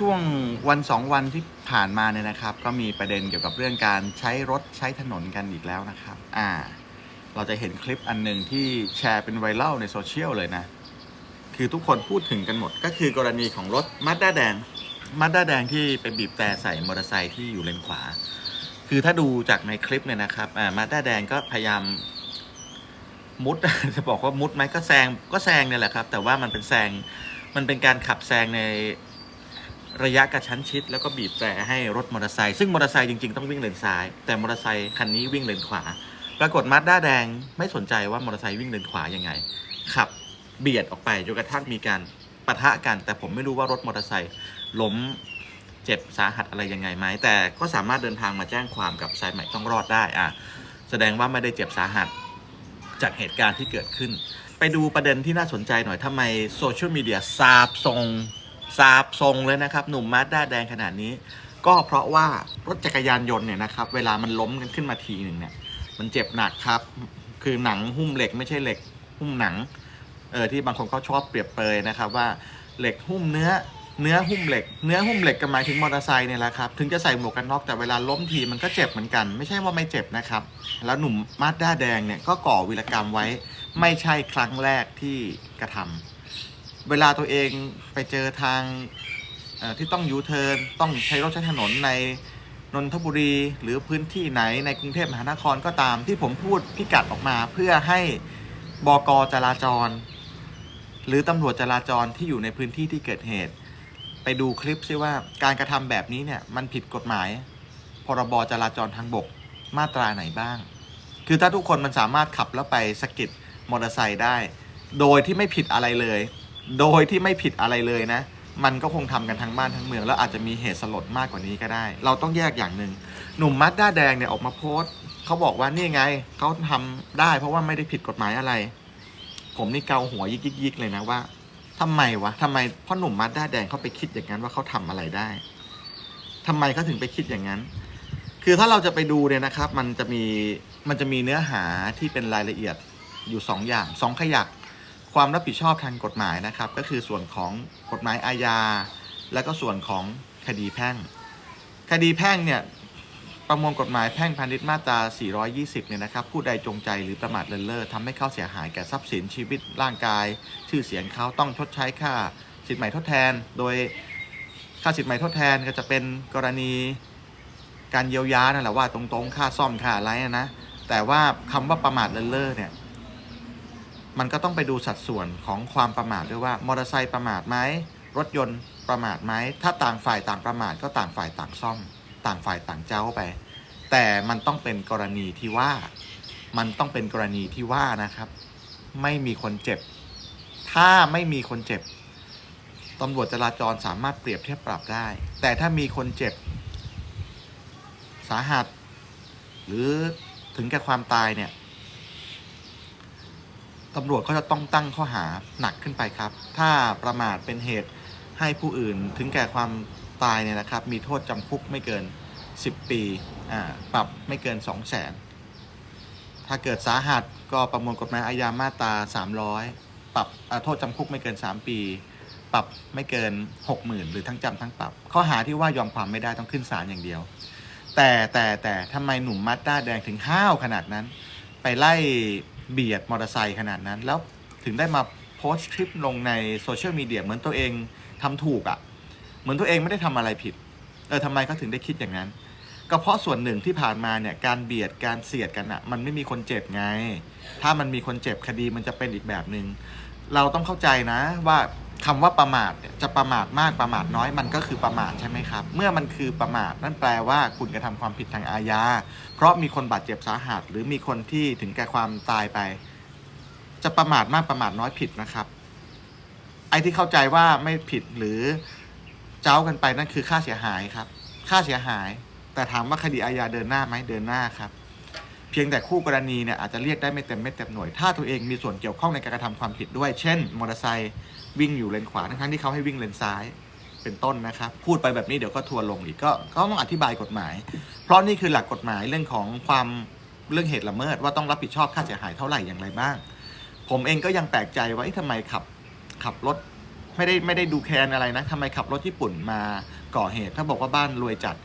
ช่วงวันสองวันที่ผ่านมาเนี่ยนะครับ ก็มีประเด็นเกี่ยวกับเรื่องการใช้รถใช้ถนนกันอีกแล้วนะครับ อ่า เราจะเห็นคลิปอันหนึ่งที่แชร์เป็นไวรัลในโซเชียลเลยนะ คือทุกคนพูดถึงกันหมด ก็คือกรณีของรถมาด้าแดงมาด้าแดงที่ไปบีบแต่ใส่มอเตอร์ไซค์ที่อยู่เลนขวา คือถ้าดูจากในคลิปเนี่ยนะครับ อ่ามาด้าแดงก็พยายามมุดจะบอกว่ามุดไหมก็แซงก็แซงเนี่ยแหละครับ แต่ว่ามันเป็นแซงมันเป็นการขับแซงใน ระยะกระชั้นชิด แล้วก็บีบแตรให้รถมอเตอร์ไซค์ซึ่งมอเตอร์ไซค์จริงๆต้องวิ่งเลนซ้าย แต่มอเตอร์ไซค์คันนี้วิ่งเลนขวา ปรากฏมาด้าแดงไม่สนใจว่ามอเตอร์ไซค์วิ่งเลนขวายังไงขับเบียดออกไปจนกระทั่งมีการปะทะกัน แต่ผมไม่รู้ว่ารถมอเตอร์ไซค์ล้มเจ็บสาหัสอะไรยังไงไหมแต่ก็สามารถเดินทางมาแจ้งความกับสายใหม่ต้องรอดได้อะแสดงว่าไม่ได้เจ็บสาหัสจากเหตุการณ์ที่เกิดขึ้น ไปดูประเด็นที่น่าสนใจหน่อยทำไมโซเชียลมีเดียซาบทรง ซาบทรงเลยนะครับ หนุ่มมาด้าแดงขนาดนี้ ก็เพราะว่ารถจักรยานยนต์เนี่ยนะครับ เวลามันล้มกันขึ้นมาทีหนึ่งเนี่ย มันเจ็บหนักครับ คือหนังหุ้มเหล็กไม่ใช่เหล็ก หุ้มหนัง เออที่บางคนเขาชอบเปรียบเปรยนะครับว่าเหล็กหุ้มเนื้อเนื้อหุ้มเหล็ก เนื้อหุ้มเหล็กก็หมายถึงมอเตอร์ไซค์เนี่ยแหละครับ ถึงจะใส่หมวกกันน็อกแต่เวลาล้มทีมันก็เจ็บเหมือนกัน ไม่ใช่ว่าไม่เจ็บนะครับ แล้วหนุ่มมาด้าแดงเนี่ยก็ก่อวีรกรรมไว้ ไม่ใช่ครั้งแรกที่กระทำ เวลาตัวเองไปเจอทางที่ต้องยูเทิร์นต้องใช้รถใช้ถนนในนนทบุรีหรือพื้นที่ไหนในกรุงเทพมหานครก็ตามที่ผมพูดพิกัดออกมาเพื่อให้บกจราจร หรือตำรวจจราจรที่อยู่ในพื้นที่ที่เกิดเหตุ ไปดูคลิปซิว่าการกระทำแบบนี้เนี่ยมันผิดกฎหมาย พรบจราจรทางบกมาตราไหนบ้าง คือถ้าทุกคนมันสามารถขับแล้วไปสกิดมอเตอร์ไซค์ได้ โดยที่ไม่ผิดอะไรเลย โดยที่ไม่ผิดอะไรเลยนะ มันก็คงทำกันทั้งบ้านทั้งเมือง แล้วอาจจะมีเหตุสลดมากกว่านี้ก็ได้ เราต้องแยกอย่างหนึ่งหนุ่มมัดด้าแดงเนี่ยออกมาโพสต์เขาบอกว่านี่ไงเขาทำได้ เพราะว่าไม่ได้ผิดกฎหมายอะไร ผมนี่เกาหัวยิกยิกเลยนะว่าทำไมวะทำไมพ่อหนุ่มมัดด้าแดงเขาไปคิดอย่างนั้นว่าเขาทำอะไรได้ทำไมเขาถึงไปคิดอย่างนั้น คือถ้าเราจะไปดูเนี่ยนะครับ มันจะมีมันจะมีเนื้อหาที่เป็นรายละเอียดอยู่สองอย่างสองขยัก ความรับผิดชอบทางกฎหมายนะครับ ก็คือส่วนของกฎหมายอาญา แล้วก็ส่วนของคดีแพ่ง คดีแพ่งเนี่ยประมวลกฎหมายแพ่งพาณิชย์มาตรา 420 เนี่ยนะครับ ผู้ใดจงใจหรือประมาทเลินเล่อทำให้เขาเสียหายแก่ทรัพย์สินชีวิตร่างกาย ชื่อเสียงเขาต้องชดใช้ค่าสินใหม่ทดแทน โดยค่าสินใหม่ทดแทนก็จะเป็นกรณีการเยียวยานั่นแหละว่าตรงๆ ค่าซ่อมค่าอะไรนะ แต่ว่าคำว่าประมาทเลินเล่อเนี่ย มันก็ต้องไปดูสัดส่วนของความประมาทด้วยว่ามอเตอร์ไซค์ประมาทไหมรถยนต์ประมาทไหมถ้าต่างฝ่ายต่างประมาทก็ต่างฝ่ายต่างซ่อม ต่างฝ่ายต่างเจ้าไป แต่มันต้องเป็นกรณีที่ว่า มันต้องเป็นกรณีที่ว่านะครับ ไม่มีคนเจ็บ ถ้าไม่มีคนเจ็บตำรวจจราจรสามารถเปรียบเทียบปรับได้ แต่ถ้ามีคนเจ็บ สาหัส หรือถึงแก่ความตายเนี่ย ตำรวจก็จะต้องตั้งข้อหาหนักขึ้นไปครับ ถ้าประมาทเป็นเหตุให้ผู้อื่นถึงแก่ความตายเนี่ยนะครับ มีโทษจำคุกไม่เกิน 10 ปีปรับไม่เกิน 2 0 0 0 0 0ถ้าเกิดสาหัสก็ประมวลกฎหมายอาญามาตรา 300 ปรับโทษจำคุกไม่เกิน 3 ปี ปรับไม่เกิน 60,000 หรือทั้งจำทั้งปรับ ข้อหาที่ว่ายอมความไม่ได้ต้องขึ้นศาลอย่างเดียว แต่แต่แต่ทำไมหนุ่มมัดด้าแดงถึงห้าวขนาดนั้น ไปไล่ เบียดมอเตอร์ไซค์ขนาดนั้น แล้วถึงได้มาโพสต์คลิปลงในโซเชียลมีเดียเหมือนตัวเองทำถูกอะ่ะ เหมือนตัวเองไม่ได้ทำอะไรผิด เออทำไมเขาถึงได้คิดอย่างนั้น ก็เพราะส่วนหนึ่งที่ผ่านมาเนี่ยการเบียดการเสียดกันอะ่ะ มันไม่มีคนเจ็บไง ถ้ามันมีคนเจ็บคดีมันจะเป็นอีกแบบหนึง่งเราต้องเข้าใจนะว่า คำว่าประมาทเนี่ยจะประมาทมากประมาทน้อยมันก็คือประมาทใช่ไหมครับ เมื่อมันคือประมาทนั่นแปลว่าคุณกระทำความผิดทางอาญาเพราะมีคนบาดเจ็บสาหัส หรือมีคนที่ถึงแก่ความตายไป จะประมาทมากประมาทน้อยผิดนะครับ ไอ้ที่เข้าใจว่าไม่ผิดหรือเจ้ากันไปนั่นคือค่าเสียหายครับ ค่าเสียหาย แต่ถามว่าคดีอาญาเดินหน้าไหมเดินหน้าครับเพียงแต่คู่กรณีเนี่ยอาจจะเรียกได้ไม่เต็มไม่เต็มหน่วย ถ้าตัวเองมีส่วนเกี่ยวข้องในการกระทำความผิดด้วย เช่นมอเตอร์ไซค์ วิ่งอยู่เลนขวาทั้งๆที่เขาให้วิ่งเลนซ้ายเป็นต้นนะครับ พูดไปแบบนี้เดี๋ยวก็ทัวร์ลงอีกก็ก็ต้องอธิบายกฎหมาย เพราะนี่คือหลักกฎหมายเรื่องของความเรื่องเหตุละเมิดว่าต้องรับผิดชอบค่าเสียหายเท่าไหร่อย่างไรบ้าง ผมเองก็ยังแปลกใจว่าเอ๊ะทำไมขับขับรถไม่ได้ไม่ได้ดูแคลนอะไรนะทำไมขับรถญี่ปุ่นมาก่อเหตุ ถ้าบอกว่าบ้านรวยจัด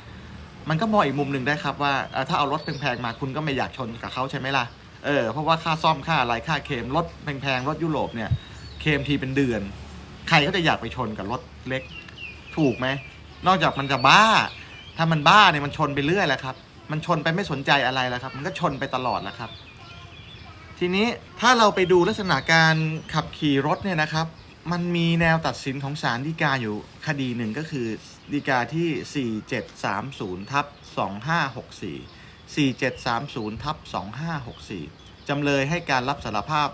มันก็มองอีกมุมหนึ่งได้ครับว่าถ้าเอารถแพงๆมาคุณก็ไม่อยากชนกับเขาใช่ไหมล่ะเออเพราะว่าค่าซ่อมค่าอะไรค่าเคมรถแพงๆรถยุโรปเนี่ย เคมทีเป็นเดือน ใครก็จะอยากไปชนกับรถเล็ก ถูกไหม นอกจากมันจะบ้า ถ้ามันบ้าเนี่ยมันชนไปเรื่อยแหละครับ มันชนไปไม่สนใจอะไรแล้วครับ มันก็ชนไปตลอดแหละครับ ทีนี้ถ้าเราไปดูลักษณะการขับขี่รถเนี่ยนะครับ มันมีแนวตัดสินของศาลฎีกาอยู่คดีหนึ่งก็คือฎีกาที่ 4730ทับ2564 4730ทับ2564จำเลยให้การรับสารภาพ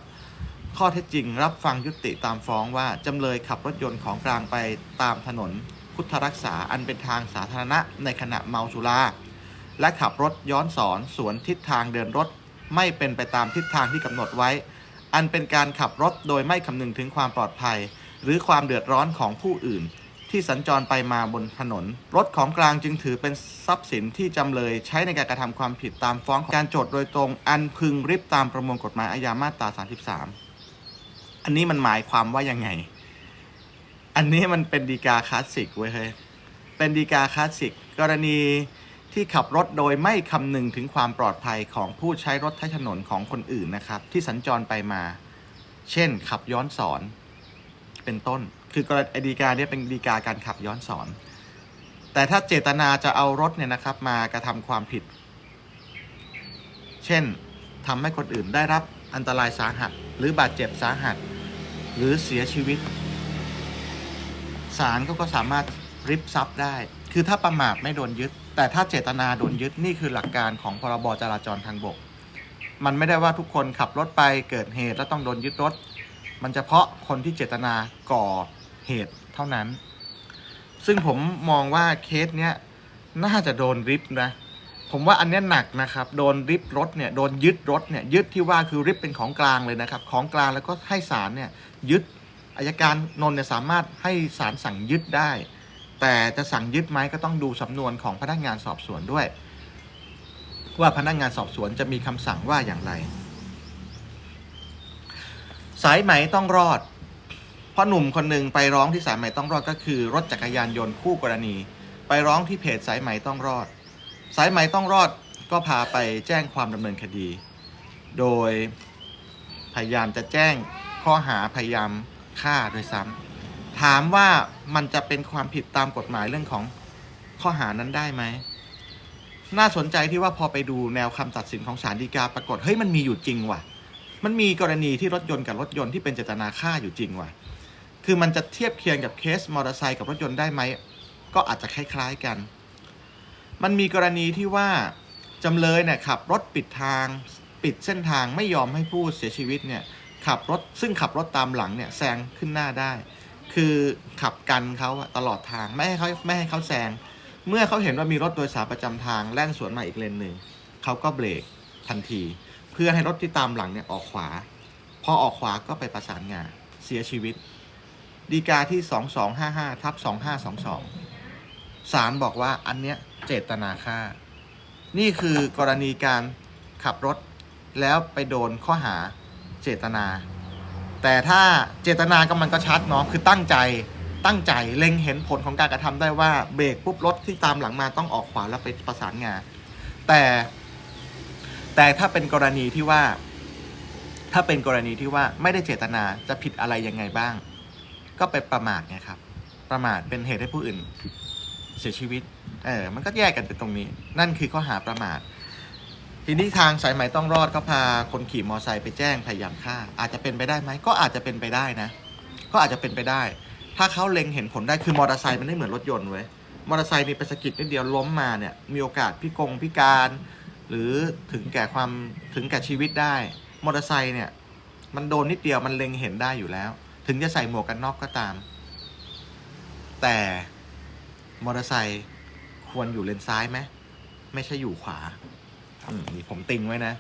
ข้อเท็จจริงรับฟังยุติตามฟ้องว่า จำเลยขับรถยนต์ของกลางไปตามถนน พุทธรักษาอันเป็นทางสาธารณะในขณะเมาสุราและขับรถย้อนสอนสวนทิศทางเดินรถ ไม่เป็นไปตามทิศทางที่กำหนดไว้ อันเป็นการขับรถโดยไม่คำนึงถึงความปลอดภัย หรือความเดือดร้อนของผู้อื่น ที่สัญจรไปมาบนถนน รถของกลางจึงถือเป็นทรัพย์สินที่จำเลยใช้ในการกระทำความผิดตามฟ้องการโจทย์โดยตรง อันพึงริบตามประมวลกฎหมายอาญามาตรา 33 อันนี้มันหมายความว่ายังไง อันนี้มันเป็นดีกาคลาสสิกเว้ยเฮ้ย เป็นดีกาคลาสสิกกรณีที่ขับรถโดยไม่คำนึงถึงความปลอดภัยของผู้ใช้รถใช้ถนนของคนอื่นนะครับ ที่สัญจรไปมา เช่น ขับย้อนสอน เป็นต้น คือกรณีดีกาเนี่ยเป็นดีกาการขับย้อนสอน แต่ถ้าเจตนาจะเอารถเนี่ยนะครับ มากระทำความผิด เช่นทำให้คนอื่นได้รับอันตรายสาหัส หรือบาดเจ็บสาหัส หรือเสียชีวิตศาลเขาก็สามารถริบทรัพย์ได้ คือถ้าประมาทไม่โดนยึด แต่ถ้าเจตนาโดนยึดนี่คือหลักการของพรบจราจรทางบก มันไม่ได้ว่าทุกคนขับรถไปเกิดเหตุแล้วต้องโดนยึดรถ มันเฉพาะคนที่เจตนาก่อเหตุเท่านั้น ซึ่งผมมองว่าเคสเนี้ยน่าจะโดนริบนะ ผมว่าอันนี้หนักนะครับ โดนริบรถเนี่ยโดนยึดรถเนี่ยยึดที่ว่าคือริบเป็นของกลางเลยนะครับ ของกลางแล้วก็ให้ศาลเนี่ยยึดอายการนนท์เนี่ยสามารถให้ศาลสั่งยึดได้ แต่จะสั่งยึดไหมก็ต้องดูสำนวนของพนักงานสอบสวนด้วย ว่าพนักงานสอบสวนจะมีคำสั่งว่าอย่างไร สายไหมต้องรอดเพราะหนุ่มคนหนึ่งไปร้องที่สายไหมต้องรอดก็คือ รถจักรยานยนต์คู่กรณี ไปร้องที่เพจสายไหมต้องรอด สายไหมต้องรอดก็พาไปแจ้งความดำเนินคดี โดยพยายามจะแจ้งข้อหาพยายามฆ่าโดยซ้ำถามว่ามันจะเป็นความผิดตามกฎหมายเรื่องของข้อหานั้นได้ไหม น่าสนใจที่ว่าพอไปดูแนวคำตัดสินของศาลฎีกาปรากฏเฮ้ยมันมีอยู่จริงว่ะ มันมีกรณีที่รถยนต์กับรถยนต์ที่เป็นเจตนาฆ่าอยู่จริงว่ะ คือมันจะเทียบเคียงกับเคสมอเตอร์ไซค์กับรถยนต์ได้ไหมก็อาจจะคล้าย ๆกัน มันมีกรณีที่ว่าจำเลยเนี่ยขับรถปิดทาง ปิดเส้นทางไม่ยอมให้ผู้เสียชีวิตเนี่ยขับรถซึ่งขับรถตามหลังเนี่ยแซงขึ้นหน้าได้ คือขับกันเขาตลอดทางไม่ให้เขาไม่ให้เขาแซงเมื่อเขาเห็นว่ามีรถโดยสารประจำทางแล่นสวนมาอีกเลนหนึ่งเขาก็เบรกทันที เพื่อให้รถที่ตามหลังเนี่ยออกขวา พอออกขวาก็ไปประสานงานเสียชีวิต ดีกาที่ 2255ทับ2522ศาลบอกว่าอันเนี้ย เจตนาฆ่า นี่คือกรณีการขับรถแล้วไปโดนข้อหาเจตนา แต่ถ้าเจตนาก็มันก็ชัดเนาะคือตั้งใจตั้งใจเล็งเห็นผลของการกระทำได้ว่าเบรกปุ๊บรถที่ตามหลังมาต้องออกขวาแล้วไปประสานงานแต่ แต่ถ้าเป็นกรณีที่ว่า ถ้าเป็นกรณีที่ว่าไม่ได้เจตนาจะผิดอะไรยังไงบ้าง ก็ไปประมาทไงครับ ประมาทเป็นเหตุให้ผู้อื่น เสียชีวิต เออ มันก็แยกกันเป็นตรงนี้ นั่นคือข้อหาประมาท ทีนี้ทางสายไหมต้องรอดก็พาคนขี่มอเตอร์ไซค์ไปแจ้งพยายามฆ่า อาจจะเป็นไปได้ไหม ก็อาจจะเป็นไปได้นะ ก็อาจจะเป็นไปได้ ถ้าเขาเล็งเห็นผลได้ คือมอเตอร์ไซค์มันไม่เหมือนรถยนต์เว้ย มอเตอร์ไซค์มีไปสะกิดนิดเดียวล้มมาเนี่ย มีโอกาสพิกงพิการ หรือถึงแก่ความถึงแก่ชีวิตได้ มอเตอร์ไซค์เนี่ย มันโดนนิดเดียวมันเล็งเห็นได้อยู่แล้ว ถึงจะใส่หมวกกันน็อกก็ตาม แต่ มอเตอร์ไซค์ควรอยู่เลนซ้ายไหมไม่ใช่อยู่ขวา อืมนี่ผมติงไว้นะ